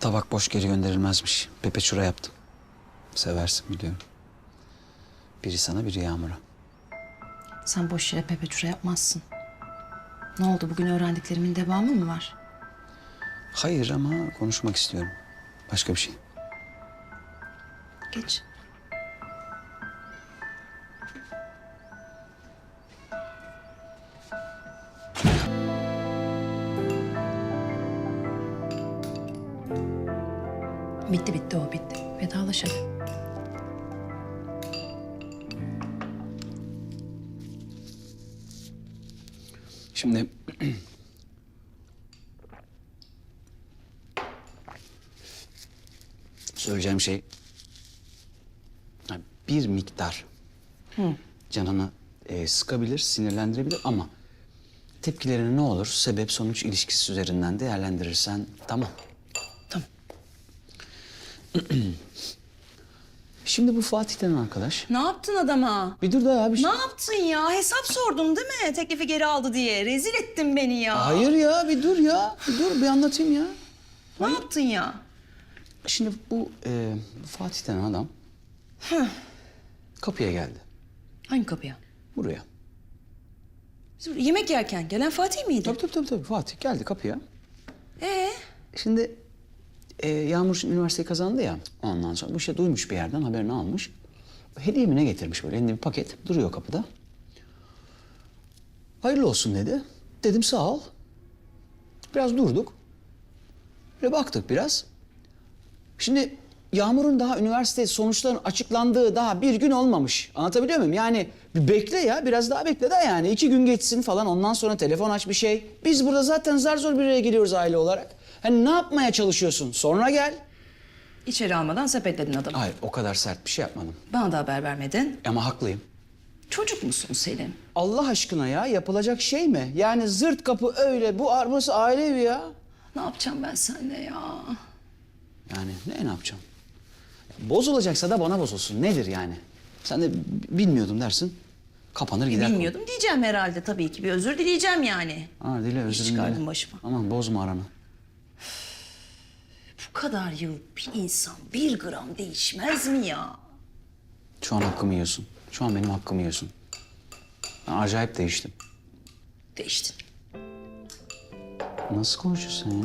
Tabak boş geri gönderilmezmiş. Pepe çura yaptım. Seversin biliyorum. Biri sana biri Yağmur'a. Sen boş yere pepeçura yapmazsın. Ne oldu bugün öğrendiklerimin devamı mı var? Hayır ama konuşmak istiyorum. Başka bir şey. Geç. Bitti bitti o bitti. Vedalaş hadi. Şimdi... Söyleyeceğim şey... Bir miktar canını e, sıkabilir, sinirlendirebilir ama... Tepkilerini ne olur sebep sonuç ilişkisi üzerinden değerlendirirsen. Tamam. Şimdi bu Fatih denen arkadaş. Ne yaptın adama? Bir dur da ya bir şey. Ne yaptın ya? Hesap sordum değil mi? Teklifi geri aldı diye. Rezil ettin beni ya. Hayır ya bir dur ya. Bir dur bir anlatayım ya. Ne yaptın ya? Şimdi bu e, Fatih denen adam kapıya geldi. Hangi kapıya? Buraya. Biz yemek yerken gelen Fatih miydi? Tabii tabii tabii, tabii. Fatih geldi kapıya. Ee? Şimdi e, Yağmur üniversiteyi kazandı ya. Ondan sonra bu işte duymuş bir yerden haberini almış. Hediye mi ne getirmiş böyle elinde bir paket duruyor kapıda. Hayırlı olsun dedi. Dedim sağ ol. Biraz durduk. Böyle baktık biraz. Şimdi Yağmur'un daha üniversite sonuçlarının açıklandığı daha bir gün olmamış. Anlatabiliyor muyum? Yani bir bekle ya biraz daha bekle de yani iki gün geçsin falan ondan sonra telefon aç bir şey. Biz burada zaten zar zor bir araya geliyoruz aile olarak. Hani ne yapmaya çalışıyorsun? Sonra gel. İçeri almadan sepetledin adamı. Hayır o kadar sert bir şey yapmadım. Bana da haber vermedin. Ama haklıyım. Çocuk musun Selim? Allah aşkına ya yapılacak şey mi? Yani zırt kapı öyle bu arması aile evi ya. Ne yapacağım ben seninle ya? Yani ne, ne yapacağım? Bozulacaksa da bana bozulsun. Nedir yani? Sen de bilmiyordum dersin. Kapanır gider. konu. Bilmiyordum diyeceğim herhalde tabii ki. Bir özür dileyeceğim yani. Ha dile özür çıkardın dile. başıma. Aman bozma aranı. Bu kadar yıl bir insan bir gram değişmez mi ya? Şu an hakkımı yiyorsun. Şu an benim hakkımı yiyorsun. Ben acayip değiştim. Değiştin. Nasıl konuşuyorsun sen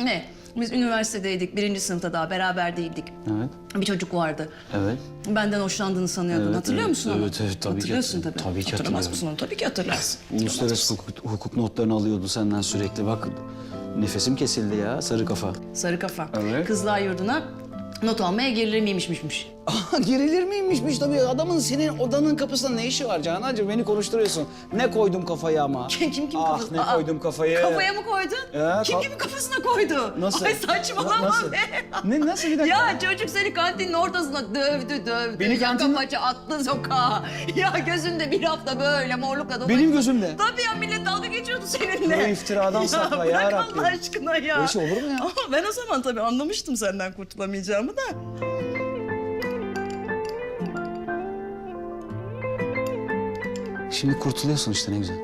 ya? Ne? Biz üniversitedeydik. Birinci sınıfta daha beraber değildik. Evet. Bir çocuk vardı. Evet. Benden hoşlandığını sanıyordun. Evet, Hatırlıyor evet, musun onu? evet, evet, tabii ki Hatırlıyorsun tabii. hatırlıyorum. Tabii ki Hatırlamaz mısın onu? Tabii ki hatırlarsın. Uluslararası hukuk, hukuk notlarını alıyordu senden sürekli. Bak nefesim kesildi ya sarı kafa. Sarı kafa. Evet. Kızlar yurduna not almaya gerilir miymişmişmiş. Aa, gerilir miymişmiş tabii. Adamın senin odanın kapısında ne işi var Canancığım? Beni konuşturuyorsun. Ne koydum kafaya ama. Kim kim ah, ne Aa, koydum kafayı. Kafaya mı koydun? Ya, kim ka- kafasına koydu? Nasıl? Ay saçmalama Nasıl? be. Ne, nasıl bir dakika? Ya çocuk seni kantinin ortasına dövdü dövdü. Beni kantin- Kafacı attı sokağa. Ya gözünde bir hafta böyle morlukla dolaştı. Benim gözümde. Tabii ya millet dalga geçiyordu seninle. Bu iftiradan sakla bırak ya Rabbim. Allah aşkına ya. Böyle şey olur mu ya? Ama ben o zaman tabii anlamıştım senden kurtulamayacağımı da. Şimdi kurtuluyorsun işte ne güzel.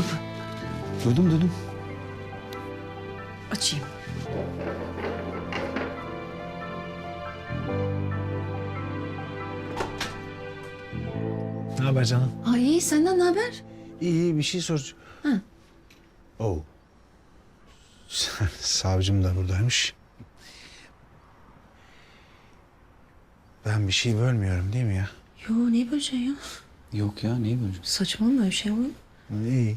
Kapı. Duydum duydum. Açayım. Ne haber canım? Ay iyi senden ne haber? İyi iyi bir şey sor. Hı. Oh. Savcım da buradaymış. Ben bir şey bölmüyorum değil mi ya? Yo ne böceği ya? Yok ya niye böyle? Saçmalama öyle şey olur mu? İyi.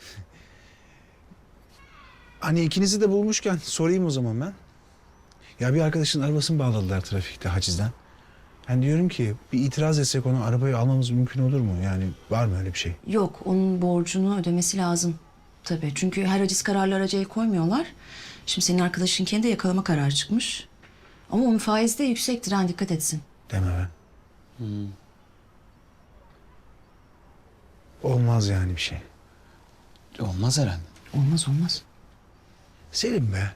hani ikinizi de bulmuşken sorayım o zaman ben. Ya bir arkadaşın arabasını bağladılar trafikte hacizden. Ben diyorum ki bir itiraz etsek onu arabayı almamız mümkün olur mu? Yani var mı öyle bir şey? Yok, onun borcunu ödemesi lazım. Tabii çünkü her aciz kararlı araca el koymuyorlar. Şimdi senin arkadaşın kendi yakalama kararı çıkmış. Ama onun faizi de yüksektir ha dikkat etsin. Deme be. Olmaz yani bir şey. Olmaz herhalde. Olmaz olmaz. Selim be.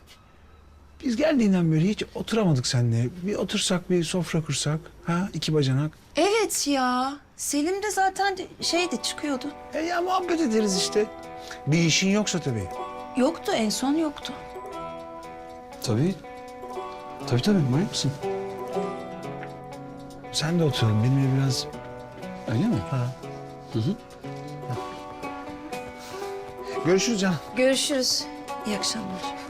Biz geldiğinden beri hiç oturamadık seninle. Bir otursak bir sofra kursak. Ha iki bacanak. Evet ya. Selim de zaten şeydi çıkıyordu. E ya muhabbet ederiz işte. Bir işin yoksa tabii. Yoktu en son yoktu. Tabii. Tabii tabii manyak mısın? Sen de oturalım. Benimle biraz... Öyle mi? Ha. Görüşürüz canım. Görüşürüz. İyi akşamlar.